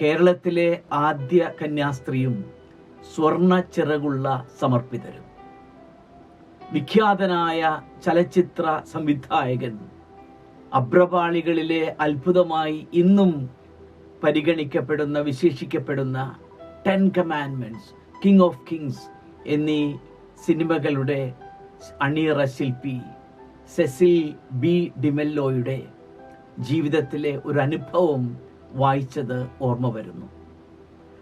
കേരളത്തിലെ ആദ്യ കന്യാസ്ത്രീയും സ്വർണ ചിറകുള്ള സമർപ്പിതരും. വിഖ്യാതനായ ചലച്ചിത്ര സംവിധായകൻ അബ്രപാളികളിലെ അത്ഭുതമായി ഇന്നും പരിഗണിക്കപ്പെടുന്ന വിശേഷിക്കപ്പെടുന്ന Ten Commandments King of Kings എന്നീ സിനിമകളുടെ അണിയറ ശില്പി സെസിൽ ബി ഡിമെല്ലോയുടെ ജീവിതത്തിലെ ഒരു അനുഭവം വായിച്ചത് ഓർമ്മ വരുന്നു.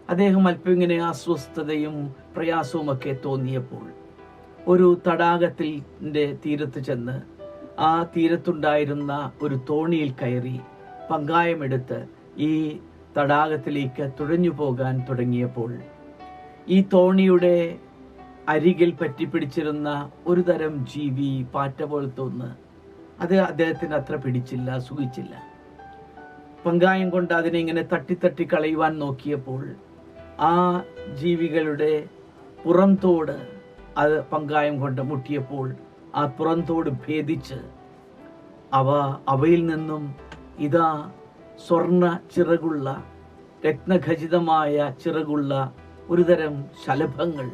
അദ്ദേഹം അല്പം ഇങ്ങനെ അസ്വസ്ഥതയും പ്രയാസവുമൊക്കെ തോന്നിയപ്പോൾ ഒരു തടാകത്തിന്റെ തീരത്ത് ചെന്ന് ആ തീരത്തുണ്ടായിരുന്ന ഒരു തോണിയിൽ കയറി പങ്കായമെടുത്ത് ഈ തടാകത്തിലേക്ക് തുഴഞ്ഞു പോകാൻ തുടങ്ങിയപ്പോൾ ഈ തോണിയുടെ അരികിൽ പറ്റിപ്പിടിച്ചിരുന്ന ഒരു തരം ജീവി പാറ്റ പോലത്തെ ഒന്ന് അത് അദ്ദേഹത്തിന് അത്ര പിടിച്ചില്ല സുഖിച്ചില്ല. പങ്കായം കൊണ്ട് അതിനെ ഇങ്ങനെ തട്ടിത്തട്ടി കളയുവാൻ നോക്കിയപ്പോൾ ആ ജീവികളുടെ പുറംതോട് അത് പങ്കായം കൊണ്ട് മുട്ടിയപ്പോൾ ആ പുറംതോട് ഭേദിച്ച് അവ അവയിൽ നിന്നും ഇതാ സ്വർണ ചിറകുള്ള രത്നഖചിതമായ ചിറകുള്ള ഒരുതരം ശലഭങ്ങൾ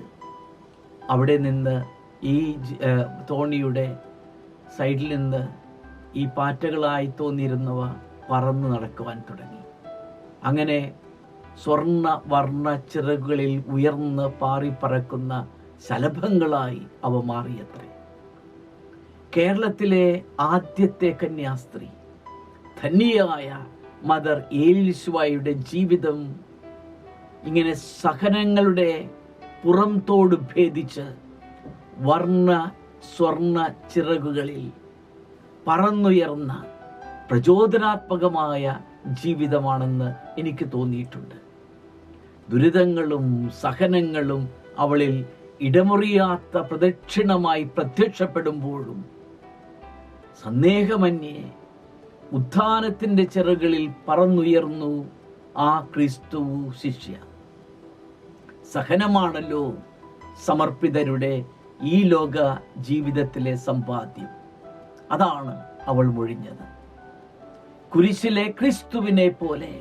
അവിടെ നിന്ന് ഈ തോണിയുടെ സൈഡിൽ നിന്ന് ഈ പാറ്റകളായി തോന്നിയിരുന്നവ പറന്നു നടക്കുവാൻ തുടങ്ങി. അങ്ങനെ സ്വർണ വർണ ചിറകുകളിൽ ഉയർന്ന് പാറിപ്പറക്കുന്ന ശലഭങ്ങളായി അവ മാറിയത്രേ. കേരളത്തിലെ ആദ്യത്തെ കന്യാസ്ത്രീ ധന്യയായ മദർ ഏലിസ്വായുടെ ജീവിതം ഇങ്ങനെ സഹനങ്ങളുടെ പുറംതോട് ഭേദിച്ച് വർണ സ്വർണ ചിറകുകളിൽ പറന്നുയർന്ന പ്രചോദനാത്മകമായ ജീവിതമാണെന്ന് എനിക്ക് തോന്നിയിട്ടുണ്ട്. ദുരിതങ്ങളും സഹനങ്ങളും അവളിൽ ഇടമുറിയാത്ത പ്രദക്ഷിണമായി പ്രത്യക്ഷപ്പെടുമ്പോഴും സന്ദേഹമന്യേ ഉത്ഥാനത്തിന്റെ ചിറകളിൽ പറന്നുയർന്നു ആ ക്രിസ്തു ശിഷ്യ. സഹനമാണല്ലോ സമർപ്പിതരുടെ ഈ ലോക ജീവിതത്തിലെ സമ്പാദ്യം. അതാണ് അവൾ മൊഴിഞ്ഞത്. കുരിശിലെ ക്രിസ്തുവിനെ പോലെ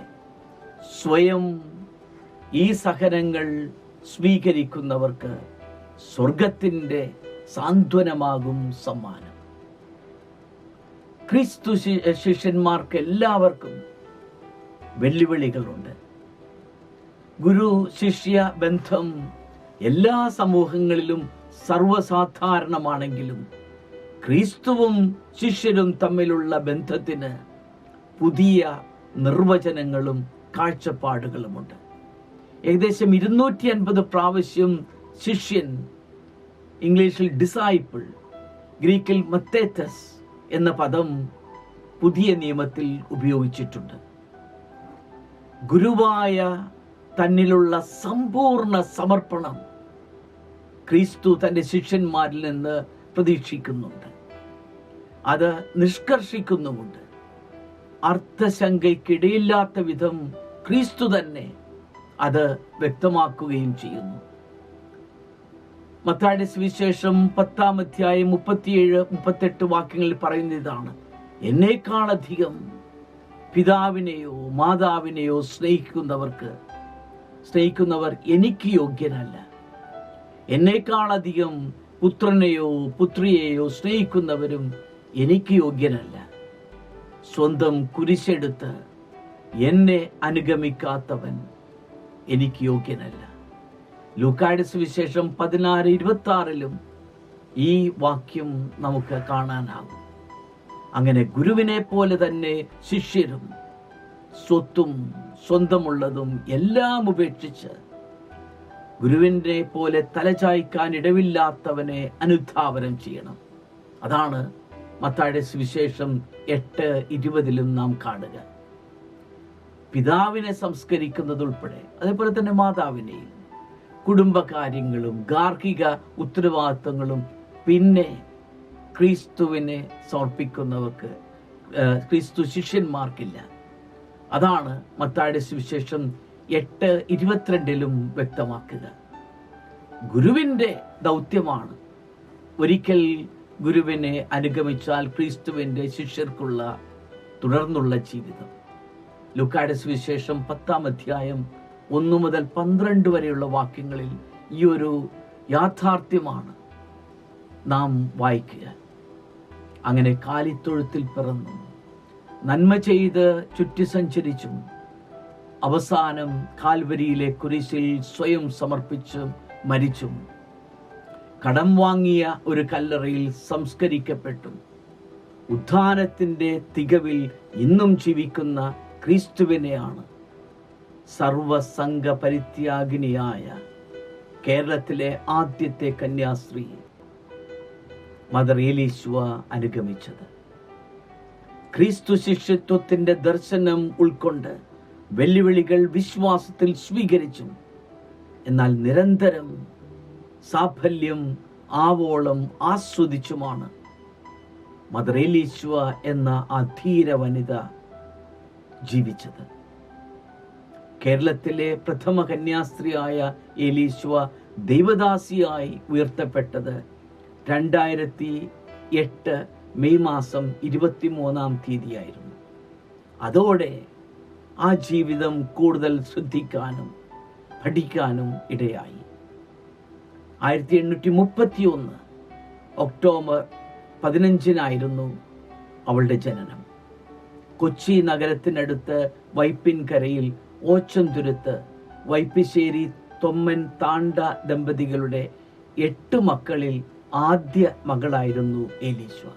സ്വയം ഈ സഹനങ്ങൾ സ്വീകരിക്കുന്നവർക്ക് സ്വർഗത്തിന്റെ സാന്ത്വനമാകും സമ്മാനം. ക്രിസ്തു ശിഷ്യന്മാർക്ക് എല്ലാവർക്കും വെല്ലുവിളികളുണ്ട്. ഗുരു ശിഷ്യ ബന്ധം എല്ലാ സമൂഹങ്ങളിലും സർവസാധാരണമാണെങ്കിലും ക്രിസ്തുവും ശിഷ്യരും തമ്മിലുള്ള ബന്ധത്തിന് പുതിയ നിർവചനങ്ങളും കാഴ്ചപ്പാടുകളുമുണ്ട്. ഏകദേശം ഇരുന്നൂറ്റി അൻപത് പ്രാവശ്യം ശിഷ്യൻ ഇംഗ്ലീഷിൽ ഡിസൈപ്പിൾ ഗ്രീക്കിൽ മത്തേറ്റസ് എന്ന പദം പുതിയ നിയമത്തിൽ ഉപയോഗിച്ചിട്ടുണ്ട്. ഗുരുവായ തന്നിലുള്ള സമ്പൂർണ സമർപ്പണം ക്രിസ്തു തന്റെ ശിഷ്യന്മാരിൽ നിന്ന് പ്രതീക്ഷിക്കുന്നുണ്ട്. അത് നിഷ്കർഷിക്കുന്നുമുണ്ട്. അർത്ഥശങ്കയ്ക്കിടയില്ലാത്ത വിധം ക്രിസ്തു തന്നെ അത് വ്യക്തമാക്കുകയും ചെയ്യുന്നു. മത്തായുടെ സുവിശേഷം പത്താം അധ്യായം മുപ്പത്തിയേഴ് മുപ്പത്തെട്ട് വാക്യങ്ങളിൽ പറയുന്ന ഇതാണ്. എന്നേക്കാളധികം പിതാവിനെയോ മാതാവിനെയോ സ്നേഹിക്കുന്നവർക്ക് സ്നേഹിക്കുന്നവർ എനിക്ക് യോഗ്യനല്ല എന്നേക്കാളധികം പുത്രനെയോ പുത്രിയെയോ സ്നേഹിക്കുന്നവരും എനിക്ക് യോഗ്യനല്ല സ്വന്തം കുരിശെടുത്ത് എന്നെ അനുഗമിക്കാത്തവൻ എനിക്ക് യോഗ്യനല്ല. ലൂക്കായുടെ സുവിശേഷം പതിനാറ് ഇരുപത്തി ആറിലും ഈ വാക്യം നമുക്ക് കാണാനാകും. അങ്ങനെ ഗുരുവിനെ പോലെ തന്നെ ശിഷ്യരും സ്വത്തും സ്വന്തമുള്ളതും എല്ലാം ഉപേക്ഷിച്ച് ഗുരുവിന്റെ പോലെ തലചായ്ക്കാൻ ഇടവില്ലാത്തവനെ അനുധാവനം ചെയ്യണം. അതാണ് മത്തായുടെ സുവിശേഷം എട്ട് ഇരുപതിലും നാം കാണുക. പിതാവിനെ സംസ്കരിക്കുന്നതുൾപ്പെടെ അതേപോലെ തന്നെ മാതാവിനെയും കുടുംബകാര്യങ്ങളും ഗാർഹിക ഉത്തരവാദിത്വങ്ങളും പിന്നെ ക്രിസ്തുവിനെ സമർപ്പിക്കുന്നവർക്ക് ക്രിസ്തു ശിഷ്യന്മാർക്കില്ല. അതാണ് മത്തായുടെ സുവിശേഷം എട്ട് ഇരുപത്തിരണ്ടിലും വ്യക്തമാക്കുക. ഗുരുവിന്റെ ദൗത്യമാണ് ഒരിക്കൽ ഗുരുവിനെ അനുഗമിച്ചാൽ ക്രിസ്തുവിന്റെ ശിഷ്യർക്കുള്ള തുടർന്നുള്ള ജീവിതം. ലുക്കാട് സുവിശേഷം പത്താം അധ്യായം ഒന്നു മുതൽ പന്ത്രണ്ട് വരെയുള്ള വാക്യങ്ങളിൽ ഈ ഒരു യാഥാർത്ഥ്യമാണ് നാം വായിക്കുക. അങ്ങനെ കാലിത്തൊഴുത്തിൽ പിറന്നു. നന്മ ചെയ്ത് ചുറ്റി സഞ്ചരിച്ചും അവസാനം കാൽവരിയിലെ കുരിശിൽ സ്വയം സമർപ്പിച്ചും മരിച്ചും കടം വാങ്ങിയ ഒരു കല്ലറയിൽ സംസ്കരിക്കപ്പെട്ടു. ഉദ്ധാനത്തിന്റെ തികവിൽ ഇന്നും ജീവിക്കുന്ന ക്രിസ്തുവിനെയാണ് സർവസംഘ പരിത്യാഗിനിയായ കേരളത്തിലെ ആദ്യത്തെ കന്യാസ്ത്രീ മദർ ഏലീശ്വ അനുഗമിച്ചത്. ക്രിസ്തു ശിഷ്യത്വത്തിന്റെ ദർശനം ഉൾക്കൊണ്ട് വെല്ലുവിളികൾ വിശ്വാസത്തിൽ സ്വീകരിച്ചു എന്നാൽ നിരന്തരം സാഫല്യം ആവോളം ആസ്വദിച്ചുമാണ്. മദ്രേലീശ്വ എന്ന ആ ധീര വനിത ജീവിച്ചത്. കേരളത്തിലെ പ്രഥമ കന്യാസ്ത്രീയായ എലീശ്വ ദൈവദാസിയായി ഉയർത്തപ്പെട്ടത് രണ്ടായിരത്തി എട്ട് മെയ് മാസം ഇരുപത്തിമൂന്നാം തീയതിയായിരുന്നു. അതോടെ ആ ജീവിതം കൂടുതൽ ശ്രദ്ധിക്കാനും പഠിക്കാനും ഇടയായി. ആയിരത്തി എണ്ണൂറ്റി മുപ്പത്തി ഒന്ന് ഒക്ടോബർ പതിനഞ്ചിനായിരുന്നു അവളുടെ ജനനം. കൊച്ചി നഗരത്തിനടുത്ത് വൈപ്പിൻകരയിൽ ഓച്ചന്തുരുത്ത് വൈപ്പിശ്ശേരി തൊമ്മൻ താണ്ട ദമ്പതികളുടെ എട്ട് മക്കളിൽ ആദ്യ മകളായിരുന്നു ഏലീശ്വ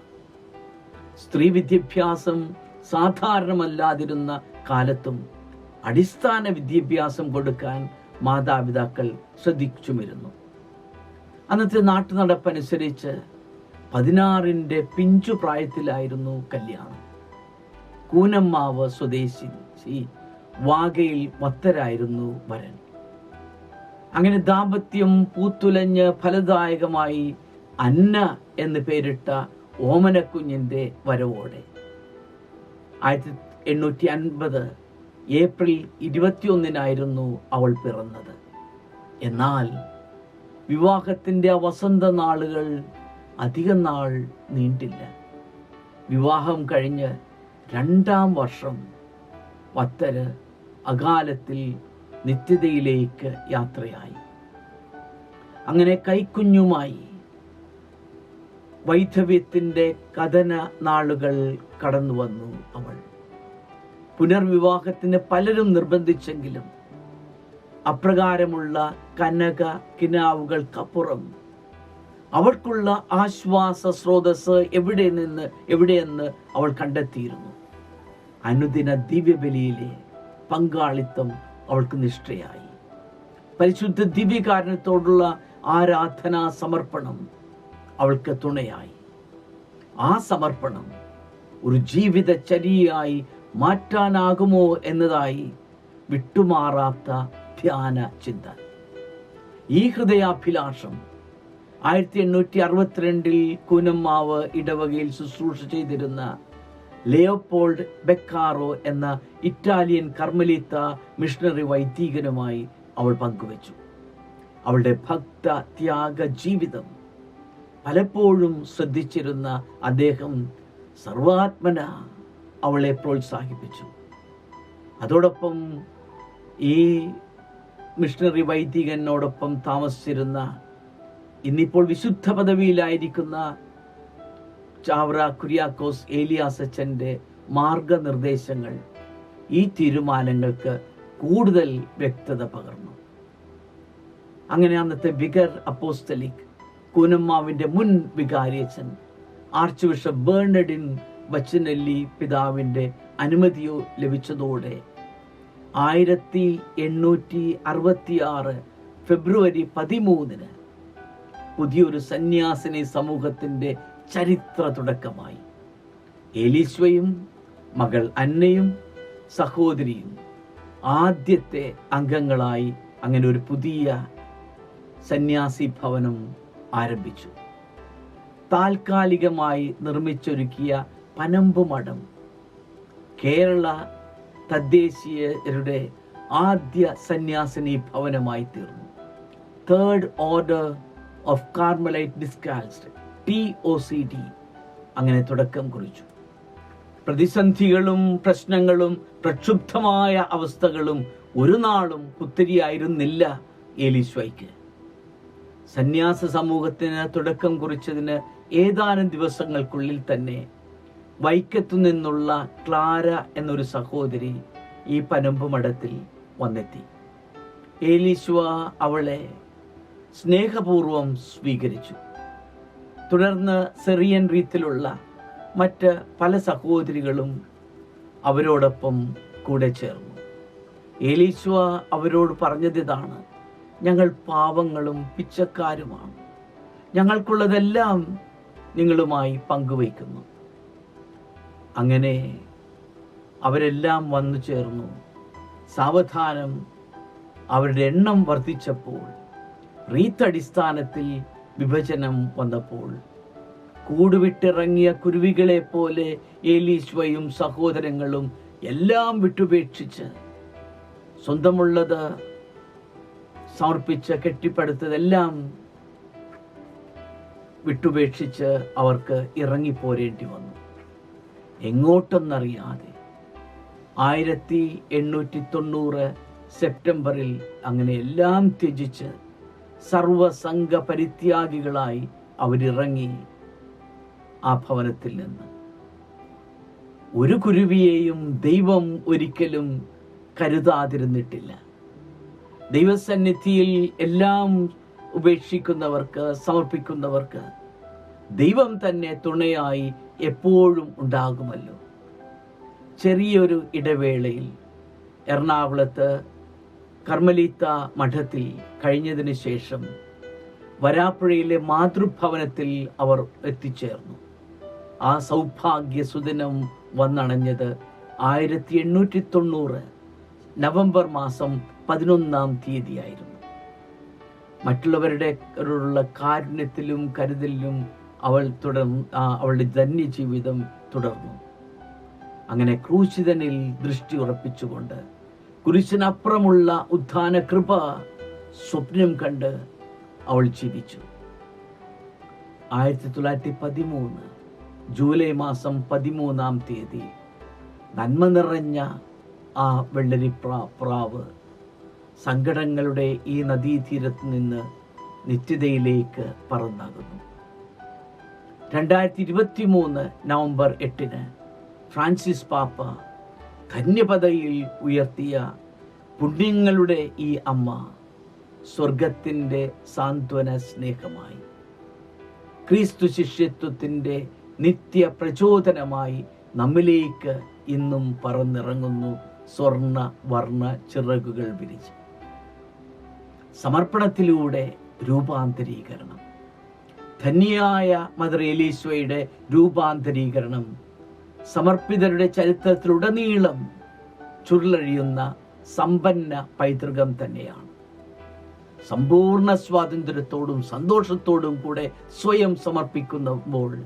സ്ത്രീ വിദ്യാഭ്യാസം സാധാരണമല്ലാതിരുന്ന കാലത്തും അടിസ്ഥാന വിദ്യാഭ്യാസം കൊടുക്കാൻ മാതാപിതാക്കൾ ശ്രദ്ധിച്ചുമിരുന്നു. അന്നത്തെ നാട്ടു നടപ്പനുസരിച്ച് പതിനാറിന്റെ പിഞ്ചു പ്രായത്തിലായിരുന്നു കല്യാണം. കൂനമ്മാവ് സ്വദേശി വാഗയിൽ വത്തരായിരുന്നു വരൻ. അങ്ങനെ ദാമ്പത്യം പൂത്തുലഞ്ഞ് ഫലദായകമായി അന്ന എന്ന് പേരിട്ട ഓമനക്കുഞ്ഞിന്റെ വരവോടെ. ആയിരത്തി എണ്ണൂറ്റി അൻപത് ഏപ്രിൽ ഇരുപത്തിയൊന്നിനായിരുന്നു അവൾ പിറന്നത്. എന്നാൽ വിവാഹത്തിന്റെ ആ വസന്ത നാളുകൾ അധികം നാൾ നീണ്ടില്ല. വിവാഹം കഴിഞ്ഞ് രണ്ടാം വർഷം വത്തര് അകാലത്തിൽ നിത്യതയിലേക്ക് യാത്രയായി. അങ്ങനെ കൈക്കുഞ്ഞുമായി വൈധവ്യത്തിന്റെ കഥന നാളുകൾ കടന്നു വന്നു അവൾ. പുനർവിവാഹത്തിന് പലരും നിർബന്ധിച്ചെങ്കിലും അപ്രകാരമുള്ള കനക കിനാവുകൾക്കപ്പുറം. അവൾക്കുള്ള ആശ്വാസ സ്രോതസ് എവിടെ നിന്ന് എവിടെയെന്ന് അവൾ കണ്ടെത്തിയിരുന്നു. അനുദിന ദിവ്യബലിയിലെ പങ്കാളിത്തം അവൾക്ക് നിഷ്ഠയായി. പരിശുദ്ധ ദിവ്യകാരണത്തോടുള്ള ആരാധനാ സമർപ്പണം അവൾക്ക് തുണയായി. ആ സമർപ്പണം ഒരു ജീവിതചര്യയായി മാറ്റാനാകുമോ എന്നതായി വിട്ടുമാറാത്ത ധ്യാന ചിന്ത. ഈ ഹൃദയാഭിലാഷം ആയിരത്തി എണ്ണൂറ്റി അറുപത്തിരണ്ടിൽ കൂനമ്മാവ് ഇടവകയിൽ ശുശ്രൂഷ ചെയ്തിരുന്ന ലിയോപോൾഡ് ബെക്കാറോ എന്ന ഇറ്റാലിയൻ കർമ്മലീത്ത മിഷണറി വൈദികനുമായി അവൾ പങ്കുവച്ചു. അവളുടെ ഭക്ത ത്യാഗ ജീവിതം പലപ്പോഴും ശ്രദ്ധിച്ചിരുന്ന അദ്ദേഹം സർവാത്മന അവളെ പ്രോത്സാഹിപ്പിച്ചു. അതോടൊപ്പം ഈ മിഷണറി വൈദികനോടൊപ്പം താമസിച്ചിരുന്ന ഇന്നിപ്പോൾ വിശുദ്ധ പദവിയിലായിരിക്കുന്ന ചാവറ കുര്യാക്കോസ് ഏലിയാസച്ചന്റെ മാർഗനിർദ്ദേശങ്ങൾ ഈ തീരുമാനങ്ങൾക്ക് കൂടുതൽ വ്യക്തത പകർന്നു. അങ്ങനെ അന്നത്തെ വിഗർ അപ്പോസ്തലിക് കൂനമ്മാവിന്റെ മുൻ വികാരിയച്ഛൻ ആർച്ച് ബിഷപ്പ് ബേർണഡിൻ ബച്ചനല്ലി പിതാവിന്റെ അനുമതിയോ ലഭിച്ചതോടെ ആയിരത്തി എണ്ണൂറ്റി അറുപത്തി ആറ് ഫെബ്രുവരി പതിമൂന്നിന് പുതിയൊരു സന്യാസിനി സമൂഹത്തിന്റെ ചരിത്ര തുടക്കമായി എലീശ്വയും മകൾ അന്നയും സഹോദരിയും ആദ്യത്തെ അംഗങ്ങളായി അങ്ങനെ ഒരു പുതിയ സന്യാസി ഭവനം ആരംഭിച്ചു. താൽക്കാലികമായി നിർമ്മിച്ചൊരുക്കിയ പനമ്പുമഠം കേരള തദ്ദേശീയരുടെ ആദ്യ സന്യാസിനി ഭവനമായി തീർന്നു. Third order of Carmelite discalced T O C D അങ്ങനെ തുടക്കം കുറിച്ചു. പ്രതിസന്ധികളും പ്രശ്നങ്ങളും പ്രക്ഷുബ്ധമായ അവസ്ഥകളും ഒരു നാളും കുത്തിരിയായിരുന്നില്ല ഏലീശ്വയ്ക്ക് സന്യാസ സമൂഹത്തിന് തുടക്കം കുറിച്ചതിന് ഏതാനും ദിവസങ്ങൾക്കുള്ളിൽ തന്നെ വൈക്കത്തു നിന്നുള്ള ക്ലാര എന്നൊരു സഹോദരി ഈ പനമ്പ് മഠത്തിൽ വന്നെത്തി. ഏലീശ്വ അവളെ സ്നേഹപൂർവം സ്വീകരിച്ചു. തുടർന്ന് സെറിയൻ റീത്തിലുള്ള മറ്റ് പല സഹോദരികളും അവരോടൊപ്പം കൂടെ ചേർന്നു. ഏലീശ്വ അവരോട് പറഞ്ഞതിതാണ് ഞങ്ങൾ പാവങ്ങളും പിച്ചക്കാരുമാണ്. ഞങ്ങൾക്കുള്ളതെല്ലാം നിങ്ങളുമായി പങ്കുവയ്ക്കുന്നു. അങ്ങനെ അവരെല്ലാം വന്നു ചേർന്നു. സാവധാനം അവരുടെ എണ്ണം വർദ്ധിച്ചപ്പോൾ റീത്ത് അടിസ്ഥാനത്തിൽ വിഭജനം വന്നപ്പോൾ കൂടുവിട്ടിറങ്ങിയ കുരുവികളെ പോലെ ഏലീശ്വയും സഹോദരങ്ങളും എല്ലാം വിട്ടുപേക്ഷിച്ച് സ്വന്തമുള്ളത് സമർപ്പിച്ച് കെട്ടിപ്പടുത്തതെല്ലാം വിട്ടുപേക്ഷിച്ച് അവർക്ക് ഇറങ്ങിപ്പോരേണ്ടി വന്നു. എങ്ങോട്ടെന്നറിയാതെ. ആയിരത്തി എണ്ണൂറ്റി തൊണ്ണൂറ് സെപ്റ്റംബറിൽ അങ്ങനെ എല്ലാം ത്യജിച്ച് സർവസംഘ പരിത്യാഗികളായി അവരിറങ്ങി ആ ഭവനത്തിൽ നിന്ന്. ഒരു കുരുവിയെയും ദൈവം ഒരിക്കലും കരുതാതിരുന്നിട്ടില്ല. ദൈവസന്നിധിയിൽ എല്ലാം ഉപേക്ഷിക്കുന്നവർക്ക് സമർപ്പിക്കുന്നവർക്ക് ദൈവം തന്നെ തുണയായി എപ്പോഴും ഉണ്ടാകുമല്ലോ. ചെറിയൊരു ഇടവേളയിൽ എറണാകുളത്ത് കർമ്മലീത്ത മഠത്തിൽ കഴിഞ്ഞതിന് ശേഷം വരാപ്പുഴയിലെ മാതൃഭവനത്തിൽ അവർ എത്തിച്ചേർന്നു. ആ സൗഭാഗ്യ സുദിനം വന്നണഞ്ഞത് ആയിരത്തി എണ്ണൂറ്റി തൊണ്ണൂറ് നവംബർ മാസം പതിനൊന്നാം തീയതിയായിരുന്നു. മറ്റുള്ളവരുടെ കാരുണ്യത്തിലും കരുതലിലും അവൾ തുടർന്ന് അവളുടെ ധന്യ ജീവിതം തുടർന്നു. അങ്ങനെ ക്രൂശിതനിൽ ദൃഷ്ടി ഉറപ്പിച്ചുകൊണ്ട് കുരിശിനപ്പുറമുള്ള ഉത്ഥാന കൃപ സ്വപ്നം കണ്ട് അവൾ ചിരിച്ചു. ആയിരത്തി തൊള്ളായിരത്തി പതിമൂന്ന് ജൂലൈ മാസം പതിമൂന്നാം തീയതി നന്മ നിറഞ്ഞ ആ വെള്ളരി പ്രാ പ്രാവ് സങ്കടങ്ങളുടെ ഈ നദീതീരത്ത് നിന്ന് നിത്യതയിലേക്ക് പറന്നാകുന്നു. രണ്ടായിരത്തി ഇരുപത്തി മൂന്ന് നവംബർ എട്ടിന് ഫ്രാൻസിസ് പാപ്പ ധന്യപദയിൽ ഉയർത്തിയ പുണ്യങ്ങളുടെ ഈ അമ്മ സ്വർഗത്തിന്റെ സാന്ത്വന സ്നേഹമായി ക്രിസ്തു ശിഷ്യത്വത്തിന്റെ നിത്യ പ്രചോദനമായി നമ്മിലേക്ക് ഇന്നും പറന്നിറങ്ങുന്നു സ്വർണ വർണ ചിറകുകൾ വിരിച്ച്. സമർപ്പണത്തിലൂടെ രൂപാന്തരീകരണം. ധന്യയായ മദർ എലീശോയുടെ രൂപാന്തരീകരണം സമർപ്പിതരുടെ ചരിത്രത്തിലുടനീളം ചുരുളഴിയുന്ന സമ്പന്ന പൈതൃകം തന്നെയാണ്. സമ്പൂർണ സ്വാതന്ത്ര്യത്തോടും സന്തോഷത്തോടും കൂടെ സ്വയം സമർപ്പിക്കുമ്പോൾ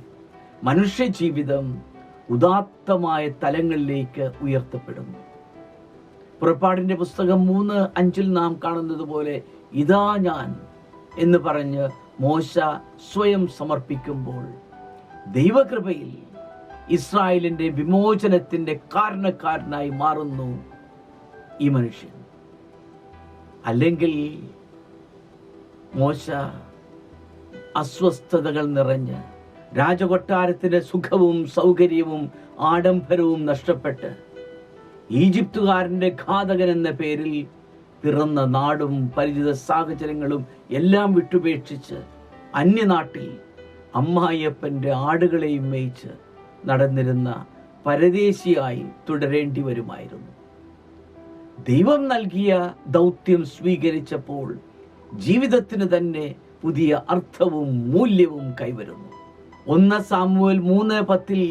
മനുഷ്യ ജീവിതം ഉദാത്തമായ തലങ്ങളിലേക്ക് ഉയർത്തപ്പെടുന്നു പുറപ്പാടിന്റെ പുസ്തകം മൂന്ന് അഞ്ചിൽ നാം കാണുന്നത് പോലെ ഇതാ ഞാൻ എന്ന് പറഞ്ഞ് മോശ സ്വയം സമർപ്പിക്കുമ്പോൾ ദൈവകൃപയിൽ ഇസ്രായേലിന്റെ വിമോചനത്തിന്റെ കാരണക്കാരനായി മാറുന്നു ഈ മനുഷ്യൻ. അല്ലെങ്കിൽ മോശ അസ്വസ്ഥതകൾ നിറഞ്ഞ് രാജകൊട്ടാരത്തിന്റെ സുഖവും സൗകര്യവും ആഡംബരവും നഷ്ടപ്പെട്ട് ഈജിപ്തുകാരന്റെ ഘാതകൻ എന്ന പേരിൽ പിറന്ന നാടും പരിചിത സാഹചര്യങ്ങളും എല്ലാം വിട്ടുപേക്ഷിച്ച് അന്യനാട്ടിൽ അമ്മായിയപ്പന്റെ ആടുകളെയും മേയിച്ച് നടന്നിരുന്ന പരദേശിയായി തുടരേണ്ടി വരുമായിരുന്നു. ദൈവം നൽകിയ ദൗത്യം സ്വീകരിച്ചപ്പോൾ ജീവിതത്തിന് തന്നെ പുതിയ അർത്ഥവും മൂല്യവും കൈവരുന്നു. ഒന്ന് സാമുവൽ മൂന്ന് പത്തിൽ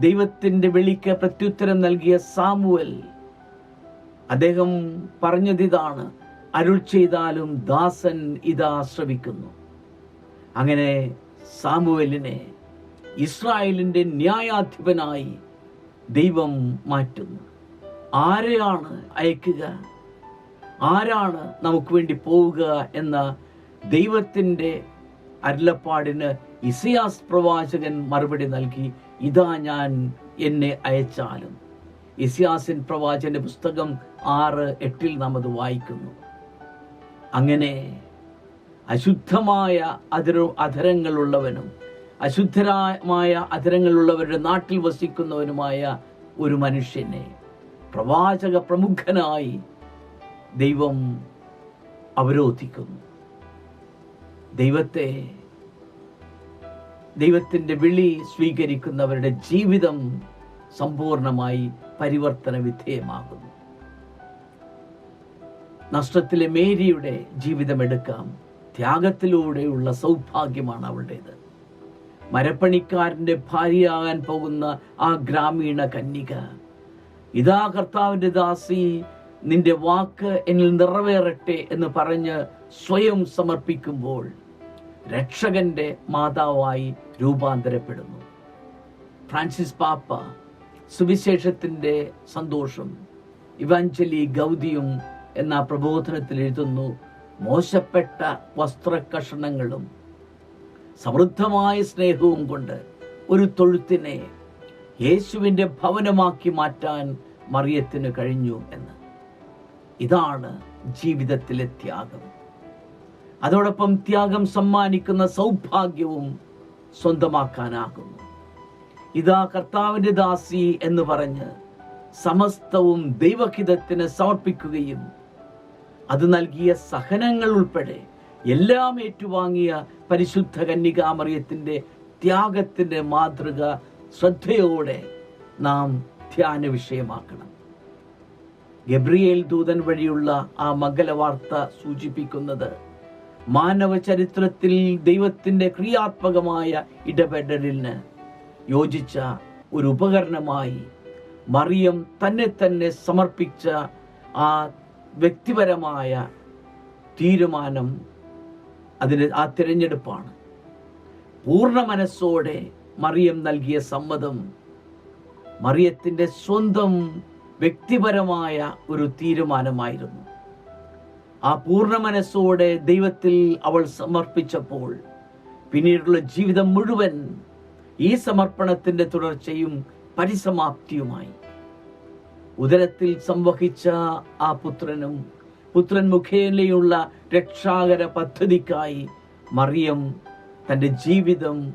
ദൈവത്തിന്റെ വിളിക്ക് പ്രത്യുത്തരം നൽകിയ സാമുവൽ അദ്ദേഹം പറഞ്ഞതിതാണ് അരുൾ ചെയ്താലും ദാസൻ ഇതാ ശ്രവിക്കുന്നു. അങ്ങനെ സാമുവലിനെ ഇസ്രായേലിന്റെ ന്യായാധിപനായി ദൈവം മാറ്റുന്നു. ആരെയാണ് അയക്കുക? ആരാണ് നമുക്ക് വേണ്ടി പോവുക എന്ന ദൈവത്തിന്റെ അരുളപ്പാടിന് ഇസിയാസ് പ്രവാചകൻ മറുപടി നൽകി ഇതാ ഞാൻ എന്നെ അയച്ചാലും. ഇസിയാസിൻ പ്രവാചന്റെ പുസ്തകം ആറ് എട്ടിൽ നാം അത് വായിക്കുന്നു. അങ്ങനെ അശുദ്ധമായ അതിര അധരങ്ങളുള്ളവനും അശുദ്ധമായ അധരങ്ങളുള്ളവരുടെ നാട്ടിൽ വസിക്കുന്നവനുമായ ഒരു മനുഷ്യനെ പ്രവാചക പ്രമുഖനായി ദൈവം അവരോധിക്കുന്നു. ദൈവത്തെ ദൈവത്തിന്റെ വിളി സ്വീകരിക്കുന്നവരുടെ ജീവിതം സമ്പൂർണമായി പരിവർത്തന വിധേയമാകുന്നു. നഷ്ടത്തിലെ മേരിയുടെ ജീവിതമെടുക്കാം ത്യാഗത്തിലൂടെയുള്ള സൗഭാഗ്യമാണ് അവളുടേത്. മരപ്പണിക്കാരന്റെ ഭാര്യയാകാൻ പോകുന്ന ആ ഗ്രാമീണ കന്യക ഇതാ കർത്താവിന്റെ ദാസി നിന്റെ വാക്ക് എന്നിൽ നിറവേറട്ടെ എന്ന് പറഞ്ഞ് സ്വയം സമർപ്പിക്കുമ്പോൾ രക്ഷകന്റെ മാതാവായി രൂപാന്തരപ്പെടുന്നു. ഫ്രാൻസിസ് പാപ്പ സുവിശേഷത്തിന്റെ സന്തോഷം ഇവാഞ്ചലി ഗൗതിയും എന്ന പ്രബോധനത്തിൽ എഴുതുന്നു മോശപ്പെട്ട വസ്ത്രകഷണങ്ങളും സമൃദ്ധമായ സ്നേഹവും കൊണ്ട് ഒരു തൊഴുത്തിനെ യേശുവിന്റെ ഭവനമാക്കി മാറ്റാൻ മറിയത്തിന് കഴിഞ്ഞു എന്ന്. ഇതാണ് ജീവിതത്തിലെ ത്യാഗം. അതോടൊപ്പം ത്യാഗം സമ്മാനിക്കുന്ന സൗഭാഗ്യവും സ്വന്തമാക്കാനാകുന്നു. ഇതാ കർത്താവിന്റെ ദാസി എന്ന് പറഞ്ഞ് സമസ്തവും ദൈവഹിതത്തിന് സമർപ്പിക്കുകയും അത് നൽകിയ സഹനങ്ങൾ ഉൾപ്പെടെ എല്ലാം ഏറ്റുവാങ്ങിയ പരിശുദ്ധ കന്യകാമറിയത്തിന്റെ ത്യാഗത്തിന്റെ മാതൃക ശ്രദ്ധയോടെ നാം ധ്യാന വിഷയമാക്കണം. ഗബ്രിയേൽ ദൂതൻ വഴിയുള്ള ആ മംഗല വാർത്ത സൂചിപ്പിക്കുന്നത് മാനവ ചരിത്രത്തിൽ ദൈവത്തിന്റെ ക്രിയാത്മകമായ ഇടപെടലിന് യോജിച്ച ഒരു ഉപകരണമായി മറിയം തന്നെ തന്നെ സമർപ്പിച്ച ആ വ്യക്തിപരമായ തീരുമാനം അതിന് ആ തിരഞ്ഞെടുപ്പാണ്. പൂർണ മനസ്സോടെ മറിയം നൽകിയ സമ്മതം മറിയത്തിന്റെ സ്വന്തം വ്യക്തിപരമായ ഒരു തീരുമാനമായിരുന്നു. ആ പൂർണ മനസ്സോടെ ദൈവത്തിൽ അവൾ സമർപ്പിച്ചപ്പോൾ പിന്നീടുള്ള ജീവിതം മുഴുവൻ ഈ സമർപ്പണത്തിന്റെ തുടർച്ചയും പരിസമാപ്തിയുമായി. ഉദരത്തിൽ സംവഹിച്ച ആ പുത്രനും പുത്രൻ മുഖേനയുള്ള രക്ഷാകര പദ്ധതിക്കായി മറിയം തന്റെ ജീവിതം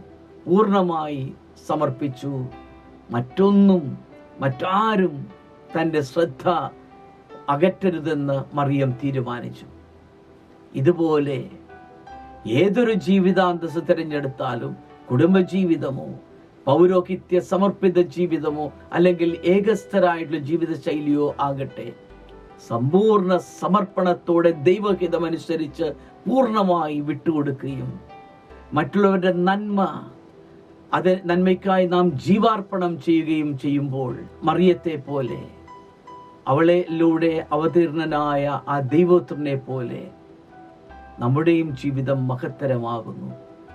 പൂർണമായി സമർപ്പിച്ചു. മറ്റൊന്നും മറ്റാരും തന്റെ ശ്രദ്ധ അകറ്റരുതെന്ന് മറിയം തീരുമാനിച്ചു. ഇതുപോലെ ഏതൊരു ജീവിതാന്തസ് തിരഞ്ഞെടുത്താലും കുടുംബജീവിതമോ പൗരോഹിത്യ സമർപ്പിത ജീവിതമോ അല്ലെങ്കിൽ ഏകസ്ഥരായിട്ടുള്ള ജീവിത ശൈലിയോ ആകട്ടെ സമ്പൂർണ സമർപ്പണത്തോടെ ദൈവഹിതമനുസരിച്ച് പൂർണമായി വിട്ടുകൊടുക്കുകയും മറ്റുള്ളവരുടെ നന്മ അത് നന്മയ്ക്കായി നാം ജീവാർപ്പണം ചെയ്യുകയും ചെയ്യുമ്പോൾ മറിയത്തെ പോലെ അവളിലൂടെ അവതീർണനായ ആ ദൈവോത്രനെ പോലെ നമ്മുടെയും ജീവിതം മഹത്തരമാകുന്നു.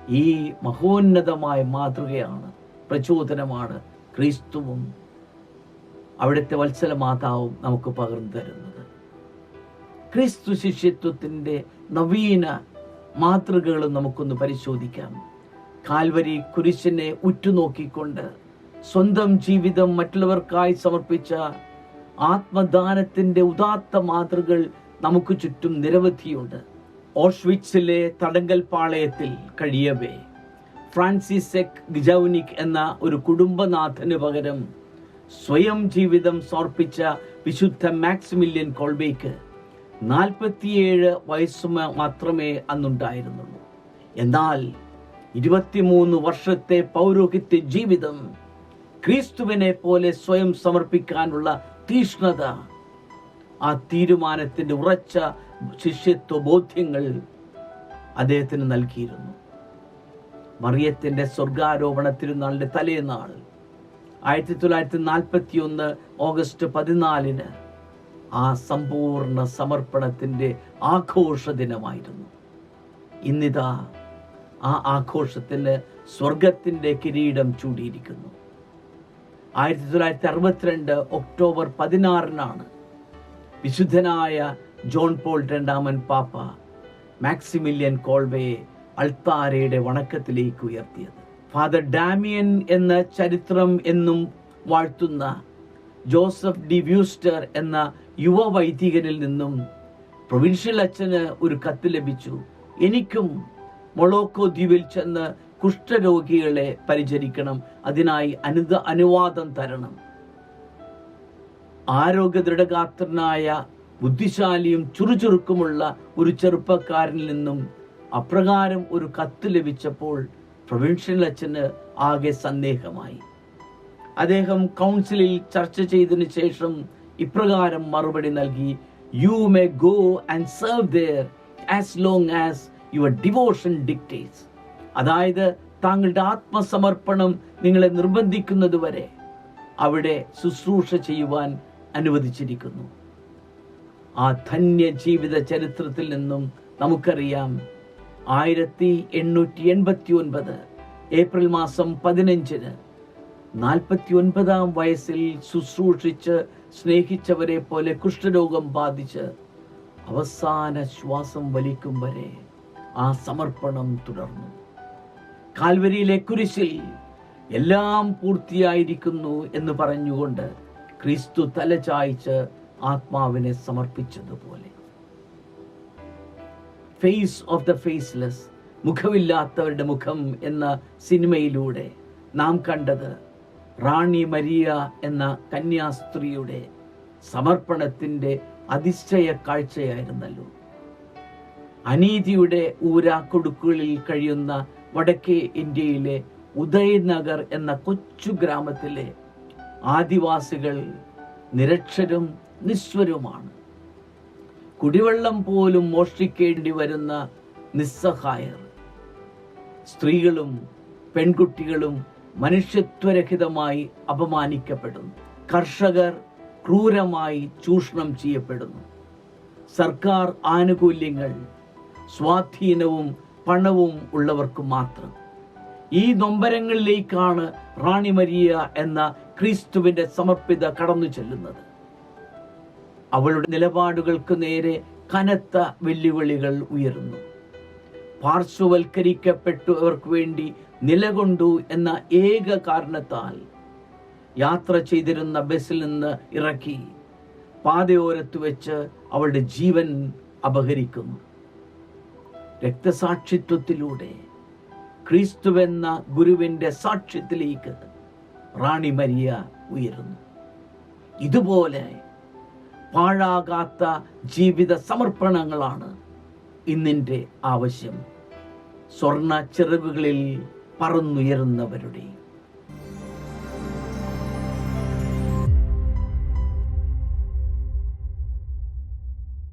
ഈ മഹോന്നതമായ മാതൃകയാണ് പ്രചോദനമാണ് ക്രിസ്തുവും അവിടുത്തെ വത്സല മാതാവും നമുക്ക് പകർന്നു തരുന്നത്. ക്രിസ്തു ശിഷ്യത്വത്തിന്റെ നവീന മാതൃകകളും നമുക്കൊന്ന് പരിശോധിക്കാം. കാൽവരി കുരിശിനെ ഉറ്റുനോക്കിക്കൊണ്ട് സ്വന്തം ജീവിതം മറ്റുള്ളവർക്കായി സമർപ്പിച്ച ആത്മദാനത്തിന്റെ ഉദാത്ത മാതൃകൾ നമുക്ക് ചുറ്റും നിരവധിയുണ്ട്. ഓഷ്വിറ്റ്സിലെ തടങ്കൽ പാളയത്തിൽ കഴിയവേ. ഫ്രാൻസിസെക് ഗിജൌനിക് എന്ന ഒരു കുടുംബനാഥന് പകരം സ്വയം ജീവിതം സമർപ്പിച്ച വിശുദ്ധ മാക്സിമില്യൻ കോൾബേക്ക് നാൽപ്പത്തിയേഴ് വയസ്സ് മാത്രമേ അന്നുണ്ടായിരുന്നുള്ളൂ. എന്നാൽ ഇരുപത്തിമൂന്ന് വർഷത്തെ പൗരോഹിത്യ ജീവിതം ക്രിസ്തുവിനെ പോലെ സ്വയം സമർപ്പിക്കാനുള്ള തീഷ്ണത ആ തീരുമാനത്തിന്റെ ഉറച്ച ശിഷ്യത്വ ബോധ്യങ്ങൾ അദ്ദേഹത്തിന് നൽകിയിരുന്നു. മറിയത്തിന്റെ സ്വർഗാരോപണ തിരുനാളിന്റെ തലേനാൾ ആയിരത്തി തൊള്ളായിരത്തി നാൽപ്പത്തി ഒന്ന് ഓഗസ്റ്റ് പതിനാലിന് ആ സമ്പൂർണ സമർപ്പണത്തിന്റെ ആഘോഷ ദിനമായിരുന്നു ഇന്നിതാ ആ ആഘോഷത്തിന് സ്വർഗത്തിന്റെ കിരീടം ചൂടിയിരിക്കുന്നു. ആയിരത്തി തൊള്ളായിരത്തി അറുപത്തിരണ്ട് ഒക്ടോബർ പതിനാറിനാണ് വിശുദ്ധനായ ജോൺ പോൾ രണ്ടാമൻ പാപ്പ മാക്സിമില്യൻ കോൾവയെ അൾത്താരയുടെ വണക്കത്തിലേക്ക് ഉയർത്തിയത്. ഫാദർ ഡാമിയൻ എന്ന ചരിത്രം എന്നും വാഴ്ത്തുന്ന ജോസഫ് ഡി വ്യൂസ്റ്റർ എന്ന യുവ വൈദികനിൽ നിന്നും പ്രൊവിൻഷ്യൽ അച്ഛന് ഒരു കത്ത് ലഭിച്ചു. എനിക്കും മൊളോക്കോ ദ്വീപിൽ ചെന്ന് കുഷ്ഠരോഗികളെ പരിചരിക്കണം. അതിനായി അനുദ അനുവാദം തരണം. ആരോഗ്യ ദൃഢഗാത്രനായ ബുദ്ധിശാലിയും ചുറുചുറുക്കുമുള്ള ഒരു ചെറുപ്പക്കാരനിൽ നിന്നും അപ്രകാരം ഒരു കത്ത് ലഭിച്ചപ്പോൾ പ്രൊവിൻഷ്യൽ അച്ഛന് ആകെ സന്ദേഹമായി. അദ്ദേഹം കൗൺസിലിൽ ചർച്ച ചെയ്തതിന് ശേഷം ഇപ്രകാരം മറുപടി നൽകി you may go and serve there as long as your devotion dictates അതായത് താങ്കളുടെ ആത്മസമർപ്പണം നിങ്ങളെ നിർബന്ധിക്കുന്നതുവരെ അവിടെ ശുശ്രൂഷ ചെയ്യുവാൻ അനുവദിച്ചിരിക്കുന്നു. ആ ധന്യ ജീവിത ചരിത്രത്തിൽ നിന്നും നമുക്കറിയാം ആയിരത്തി എണ്ണൂറ്റി എൺപത്തി ഒൻപത് ഏപ്രിൽ മാസം പതിനഞ്ചിന് നാൽപ്പത്തി ഒൻപതാം വയസ്സിൽ ശുശ്രൂഷിച്ച് സ്നേഹിച്ചവരെ പോലെ കുഷ്ഠരോഗം ബാധിച്ച് അവസാന ശ്വാസം വലിക്കും വരെ ആ സമർപ്പണം തുടർന്നു. കാൽവരിയിലെ കുരിശിൽ എല്ലാം പൂർത്തിയായിരിക്കുന്നു എന്ന് പറഞ്ഞുകൊണ്ട് ക്രിസ്തു തലചായ്ച്ച് ആത്മാവിനെ സമർപ്പിച്ചതുപോലെ. ഫേസ് ഓഫ് ദ ഫേസ്ലെസ് മുഖമില്ലാത്തവരുടെ മുഖം എന്ന സിനിമയിലൂടെ നാം കണ്ടത് റാണി മരിയ എന്ന കന്യാസ്ത്രീയുടെ സമർപ്പണത്തിന്റെ അതിശയ കാഴ്ചയായിരുന്നല്ലോ. അനീതിയുടെ ഊരാക്കൊടുക്കുകളിൽ കഴിയുന്ന വടക്കേ ഇന്ത്യയിലെ ഉദയനഗർ എന്ന കൊച്ചു ഗ്രാമത്തിലെ ആദിവാസികൾ നിരക്ഷരും നിസ്വരുമാണ്. കുടിവെള്ളം പോലും മോഷ്ടിക്കേണ്ടി വരുന്ന നിസ്സഹായർ. സ്ത്രീകളും പെൺകുട്ടികളും മനുഷ്യത്വരഹിതമായി അപമാനിക്കപ്പെടുന്നു. കർഷകർ ക്രൂരമായി ചൂഷണം ചെയ്യപ്പെടുന്നു. സർക്കാർ ആനുകൂല്യങ്ങൾ സ്വാധീനവും പണവും ഉള്ളവർക്ക് മാത്രം. ഈ നൊമ്പരങ്ങളിലേക്കാണ് റാണി മരിയ എന്ന ക്രിസ്തുവിന്റെ സമർപ്പിത കടന്നു ചെല്ലുന്നത്. അവളുടെ നിലപാടുകൾക്ക് നേരെ കനത്ത വെല്ലുവിളികൾ ഉയരുന്നു. പാർശ്വവൽക്കരിക്കപ്പെട്ടവർക്ക് വേണ്ടി നിലകൊണ്ടു എന്ന ഏക കാരണത്താൽ യാത്ര ചെയ്തിരുന്ന ബസ്സിൽ നിന്ന് ഇറക്കി പാതയോരത്ത് വെച്ച് അവളുടെ ജീവൻ അപഹരിക്കുന്നു. രക്തസാക്ഷിത്വത്തിലൂടെ ക്രിസ്തുവെന്ന ഗുരുവിന്റെ സാക്ഷ്യത്തിലേക്ക് റാണി മരിയ ഉയരുന്നു. ഇതുപോലെ പാഴാകാത്ത ജീവിത സമർപ്പണങ്ങളാണ് ഇന്നിന്റെ ആവശ്യം. സ്വർണ ചെറുവുകളിൽ പറന്നുയരുന്നവരുടെ